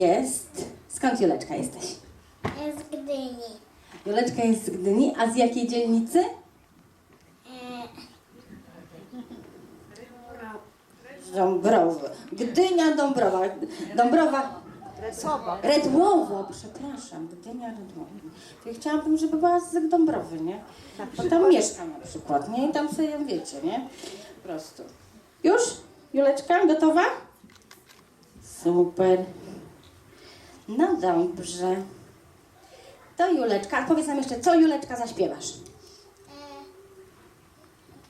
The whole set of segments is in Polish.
jest. Skąd Juleczka jesteś? Z Gdyni. Juleczka jest z Gdyni, a z jakiej dzielnicy? E, Z Dąbrowy. Gdynia, Dąbrowa. Dąbrowa. Redłowo, przepraszam, Gdynia, Redłowo. To ja chciałabym, żeby była z Dąbrowy, nie? Bo tam mieszka na przykład, nie? I tam sobie wiecie, nie? Po prostu. Już? Juleczka, gotowa? Super. No dobrze. To Juleczka, a powiedz nam jeszcze, co Juleczka zaśpiewasz? e,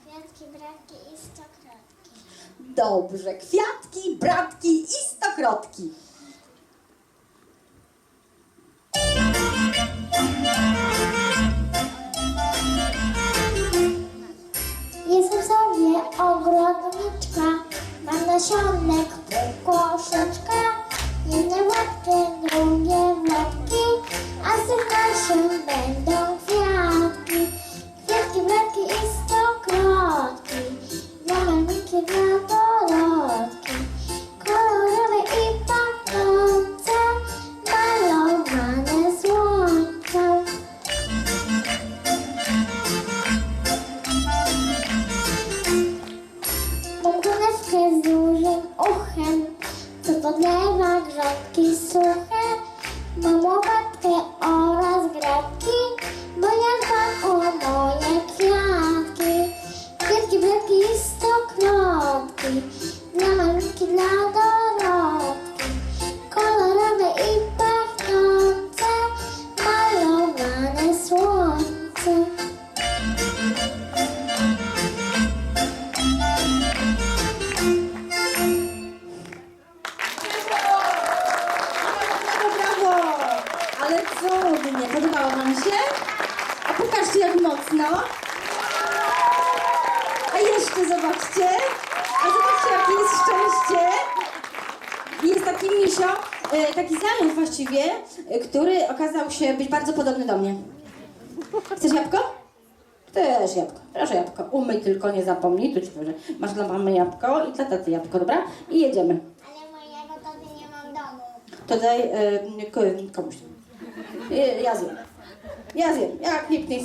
kwiatki, bratki i stokrotki. Dobrze, kwiatki, bratki i stokrotki. Jestem sobie ogrodniczka, mam nasionek pół koszeczka. Jedne łapki, dla malunki, Ale cudnie, podobało wam się? A pokażcie jak mocno. A jeszcze zobaczcie. A zobaczcie jakie jest szczęście. Jest taki misio, e, taki zając właściwie, e, który okazał się być bardzo podobny do mnie. Chcesz jabłko? Też jabłko. Proszę jabłko. Umyj tylko, nie zapomnij. Tu ci powiem, masz dla mamy jabłko i dla taty jabłko, dobra? I jedziemy. Ale mojego taty nie mam domu. To daj ko- komuś. E, Ja zjem. Ja zjem. Jak nikt nie